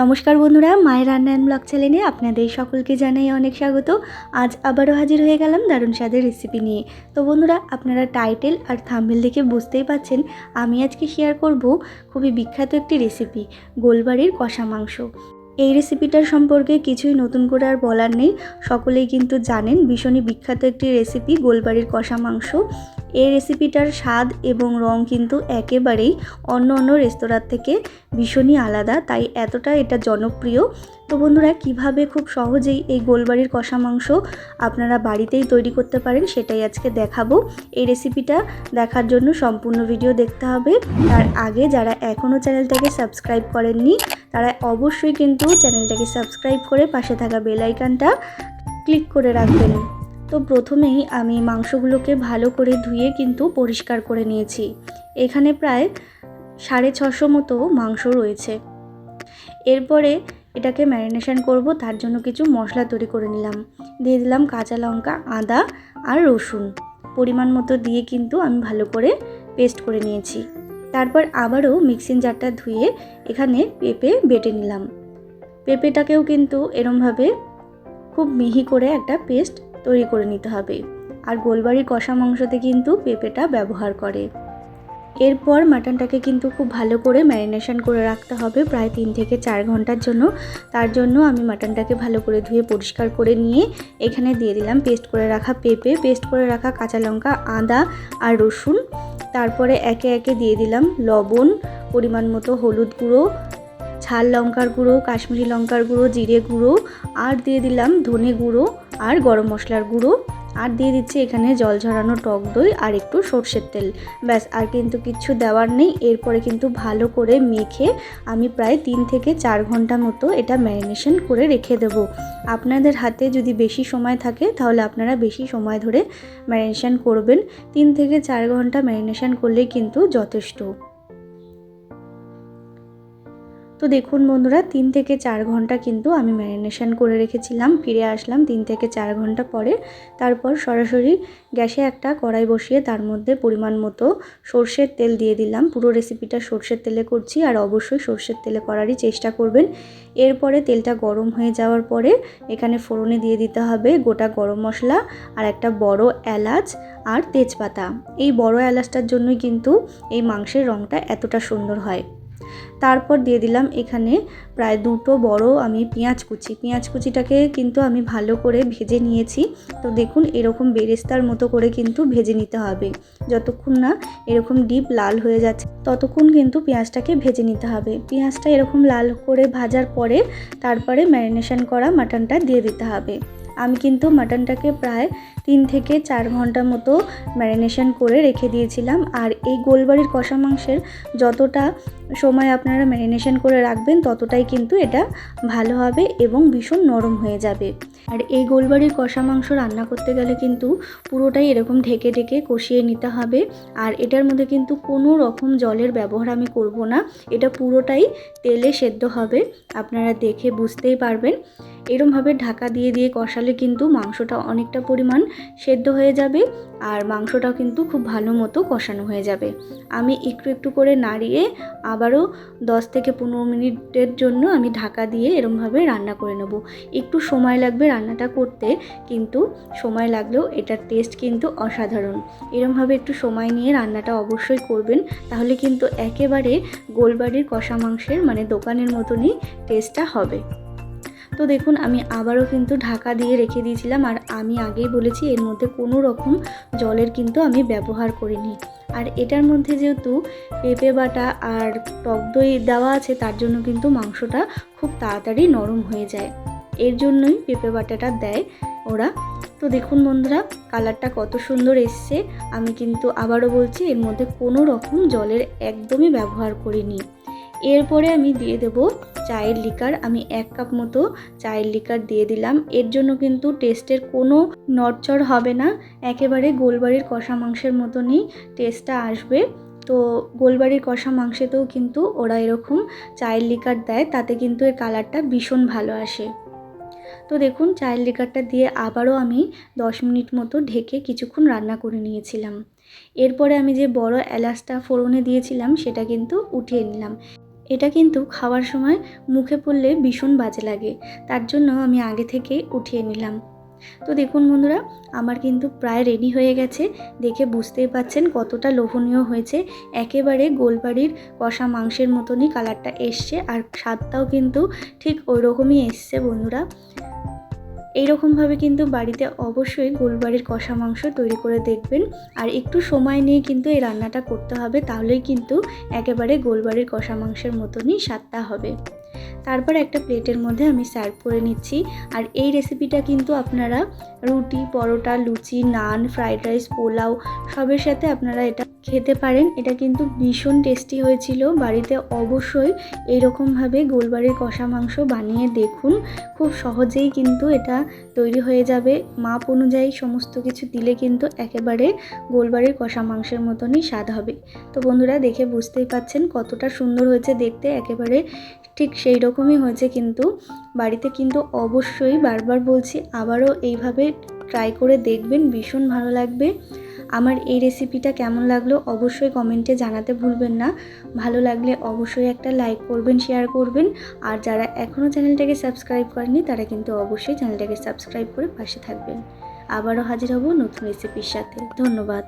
নমস্কার বন্ধুরা, মায়ের রান্নায়ন ব্লগ চ্যানেলে আপনাদের সকলকে জানাই অনেক স্বাগত। আজ আবারও হাজির হয়ে গেলাম দারুণ স্বাদের রেসিপি নিয়ে। তো বন্ধুরা, আপনারা টাইটেল আর থাম্বেল দেখে বুঝতেই পাচ্ছেন, আমি আজকে শেয়ার করব খুবই বিখ্যাত একটি রেসিপি গোলবাড়ির কষা মাংস। এই রেসিপিটার সম্পর্কে কিছুই নতুন করে আর বলার নেই। সকলেই কিন্তু জানেন ভীষণই বিখ্যাত একটি রেসিপি গোলবাড়ির কষা মাংস। এই রেসিপিটার স্বাদ এবং রং কিন্তু একেবারেই অন্য অন্য রেস্তোরাঁর থেকে ভীষণই আলাদা, তাই এতটা এটা জনপ্রিয়। তো বন্ধুরা, কীভাবে খুব সহজেই এই গোলবাড়ির কষা মাংস আপনারা বাড়িতেই তৈরি করতে পারেন সেটাই আজকে দেখাবো। এই রেসিপিটা দেখার জন্য সম্পূর্ণ ভিডিও দেখতে হবে। তার আগে যারা এখনও চ্যানেলটাকে সাবস্ক্রাইব করেননি, তারা অবশ্যই কিন্তু চ্যানেলটাকে সাবস্ক্রাইব করে পাশে থাকা বেল আইকনটা ক্লিক করে রাখবেন। তো প্রথমেই আমি মাংসগুলোকে ভালো করে ধুয়ে কিন্তু পরিষ্কার করে নিয়েছি। এখানে প্রায় সাড়ে ছশো মতো মাংস রয়েছে। এরপরে এটাকে ম্যারিনেশন করব, তার জন্য কিছু মশলা তৈরি করে নিলাম। দিয়ে দিলাম কাঁচা লঙ্কা, আদা আর রসুন। পরিমাণ মতো দিয়ে কিন্তু আমি ভালো করে পেস্ট করে নিয়েছি। তারপর আবারও মিক্সিং জারটা ধুয়ে এখানে পেঁপে বেটে নিলাম। পেঁপেটাকেও কিন্তু এরমভাবে খুব মিহি করে একটা পেস্ট তৈরি করে নিতে হবে। আর গোলবাড়ির কষা মাংসতে কিন্তু পেঁপেটা ব্যবহার করে। এরপর মাটনটাকে কিন্তু খুব ভালো করে ম্যারিনেশন করে রাখতে হবে প্রায় তিন থেকে চার ঘণ্টার জন্য। তার জন্য আমি মাটনটাকে ভালো করে ধুয়ে পরিষ্কার করে নিয়ে এখানে দিয়ে দিলাম পেস্ট করে রাখা পেঁপে, পেস্ট করে রাখা কাঁচা লঙ্কা, আদা আর রসুন। তারপরে একে একে দিয়ে দিলাম লবণ, পরিমাণ মতো হলুদ গুঁড়ো, ঝাল লঙ্কার গুঁড়ো, কাশ্মীরি লঙ্কার গুঁড়ো, জিরে গুঁড়ো, আর দিয়ে দিলাম ধনে গুঁড়ো। আর গরম মশলার গুঁড়ো। আর দিয়ে দিচ্ছি এখানে জল ঝরানো টক দই আর একটু সর্ষের তেল। ব্যাস, আর কিন্তু কিচ্ছু দেওয়ার নেই। এরপরে কিন্তু ভালো করে মেখে আমি প্রায় তিন থেকে চার ঘণ্টা মতো এটা ম্যারিনেশন করে রেখে দেব। আপনাদের হাতে যদি বেশি সময় থাকে, তাহলে আপনারা বেশি সময় ধরে ম্যারিনেশন করবেন। তিন থেকে চার ঘণ্টা ম্যারিনেশন করলেই কিন্তু যথেষ্ট। তো দেখুন বন্ধুরা, তিন থেকে চার ঘণ্টা কিন্তু আমি ম্যারিনেশন করে রেখেছিলাম, ফিরে আসলাম তিন থেকে চার ঘণ্টা পরে। তারপর সরাসরি গ্যাসে একটা কড়াই বসিয়ে তার মধ্যে পরিমাণ মতো সর্ষের তেল দিয়ে দিলাম। পুরো রেসিপিটা সর্ষের তেলে করছি আর অবশ্যই সর্ষের তেলে করারই চেষ্টা করবেন। এরপরে তেলটা গরম হয়ে যাওয়ার পরে এখানে ফোড়নে দিয়ে দিতে হবে গোটা গরম মশলা আর একটা বড় এলাচ আর তেজপাতা। এই বড় এলাচটার জন্যই কিন্তু এই মাংসের রঙটা এতটা সুন্দর হয়। তারপর দিয়ে দিলাম এখানে প্রায় দুটো বড় আমি পেঁয়াজ কুচি। পেঁয়াজ কুচিটাকে কিন্তু আমি ভালো করে ভেজে নিয়েছি। তো দেখুন এরকম বেরেস্তার মতো করে কিন্তু ভেজে নিতে হবে। যতক্ষণ না এরকম ডিপ লাল হয়ে যাচ্ছে, ততক্ষণ কিন্তু পেঁয়াজটাকে ভেজে নিতে হবে। পেঁয়াজটা এরকম লাল করে ভাজার পরে তারপরে ম্যারিনেশন করা মাটনটা দিয়ে দিতে হবে। আমি কিন্তু মাটনটাকে প্রায় তিন থেকে চার ঘণ্টা মতো ম্যারিনেশন করে রেখে দিয়েছিলাম। আর এই গোলবাড়ির কষা মাংসের যতটা সময় আপনারা ম্যারিনেশন করে রাখবেন, ততটাই কিন্তু এটা ভালো হবে এবং ভীষণ নরম হয়ে যাবে। আর এই গোলবাড়ির কষা মাংস রান্না করতে গেলে কিন্তু পুরোটাই এরকম ঢেকে ঢেকে কষিয়ে নিতে হবে। আর এটার মধ্যে কিন্তু কোনো রকম জলের ব্যবহার আমি করব না। এটা পুরোটাই তেলে সেদ্ধ হবে। আপনারা দেখে বুঝতেই পারবেন। এরমভাবে ঢাকা দিয়ে দিয়ে কষালে কিন্তু মাংসটা অনেকটা পরিমাণ সেদ্ধ হয়ে যাবে আর মাংসটাও কিন্তু খুব ভালো মতো কষানো হয়ে যাবে। আমি একটু একটু করে নাড়িয়ে আবারও দশ থেকে পনেরো মিনিটের জন্য আমি ঢাকা দিয়ে এরমভাবে রান্না করে নেব। একটু সময় লাগবে রান্নাটা করতে কিন্তু সময় লাগলেও এটার টেস্ট কিন্তু অসাধারণ। এরমভাবে একটু সময় নিয়ে রান্নাটা অবশ্যই করবেন, তাহলে কিন্তু একেবারে গোলবাড়ির কষা মাংসের মানে দোকানের মতনই টেস্টটা হবে। তো দেখুন, আমি আবারও কিন্তু ঢাকা দিয়ে রেখে দিয়েছিলাম, আর আমি আগেই বলেছি এর মধ্যে কোনো রকম জলের কিন্তু আমি ব্যবহার করিনি। আর এটার মধ্যে যেহেতু পেঁপে বাটা আর টক দই দেওয়া আছে, তার জন্য কিন্তু মাংসটা খুব তাড়াতাড়ি নরম হয়ে যায়। এর জন্যই পেঁপে বাটাটা দেয় ওরা। তো দেখুন বন্ধুরা, কালারটা কত সুন্দর এসছে। আমি কিন্তু আবারও বলছি, এর মধ্যে কোনো রকম জলের একদমই ব্যবহার করিনি। এরপরে আমি দিয়ে দেব চায়ের লিকার। আমি এক কাপ মতো চায়ের লিকার দিয়ে দিলাম। এর জন্য কিন্তু টেস্টের কোনো নড়চড় হবে না। একেবারে গোলবাড়ির কষা মাংসের মতনই টেস্টটা আসবে। তো গোলবাড়ির কষা মাংসেতেও কিন্তু ওরা এরকম চায়ের লিকার দেয়, তাতে কিন্তু এর কালারটা ভীষণ ভালো আসে। তো দেখুন, চায়ের লিকারটা দিয়ে আবারও আমি দশ মিনিট মতো ঢেকে কিছুক্ষণ রান্না করে নিয়েছিলাম। এরপরে আমি যে বড় এলাচটা ফোড়নে দিয়েছিলাম, সেটা কিন্তু উঠিয়ে নিলাম। এটা কিন্তু খাওয়ার সময় মুখে পড়লে ভীষণ বাজে লাগে, তার জন্য আমি আগে থেকে উঠিয়ে নিলাম। তো দেখুন বন্ধুরা, আমার কিন্তু প্রায় রেডি হয়ে গেছে। দেখে বুঝতেই পাচ্ছেন কতটা লোভনীয় হয়েছে। একেবারে গোলবাড়ির কষা মাংসের মতনই কালারটা এসছে, আর স্বাদটাও কিন্তু ঠিক ওই রকমই এসছে বন্ধুরা। এইরকমভাবে কিন্তু বাড়িতে অবশ্যই গোলবাড়ির কষা মাংস তৈরি করে দেখবেন। আর একটু সময় নিয়ে কিন্তু এই রান্নাটা করতে হবে, তাহলেই কিন্তু একেবারে গোলবাড়ির কষা মাংসের মতনই স্বাদটা হবে। তারপর একটা প্লেটের মধ্যে আমি সার্ভ করে নিচ্ছি। আর এই রেসিপিটা কিন্তু আপনারা রুটি, পরোটা, লুচি, নান ফ্রাইড রাইস পোলাও, সবের সাথে আপনারা এটা খেতে পারেন। এটা কিন্তু ভীষণ টেস্টি হয়েছিল। বাড়িতে অবশ্যই এইরকমভাবে গোলবাড়ির কষা মাংস বানিয়ে দেখুন। খুব সহজেই কিন্তু এটা তৈরি হয়ে যাবে। মাপ অনুযায়ী সমস্ত কিছু দিলে কিন্তু একেবারে গোলবাড়ির কষা মাংসের মতনই স্বাদ হবে। তো বন্ধুরা, দেখে বুঝতেই পাচ্ছেন কতটা সুন্দর হয়েছে দেখতে। একেবারে ঠিক সেই রকমই হয়েছে কিন্তু। বাড়িতে কিন্তু অবশ্যই বারবার বলছি, আবারও এইভাবে ট্রাই করে দেখবেন, ভীষণ ভালো লাগবে। আমার এই রেসিপিটা কেমন লাগল অবশ্যই কমেন্টে জানাতে ভুলবেন না। ভালো লাগলে অবশ্যই একটা লাইক করবেন শেয়ার করবেন। আর যারা এখনও চ্যানেলটাকে সাবস্ক্রাইব করেনি তারা কিন্তু অবশ্যই চ্যানেলটাকে সাবস্ক্রাইব করে পাশে থাকবেন। আবারও হাজির হব নতুন রেসিপির সাথে। ধন্যবাদ।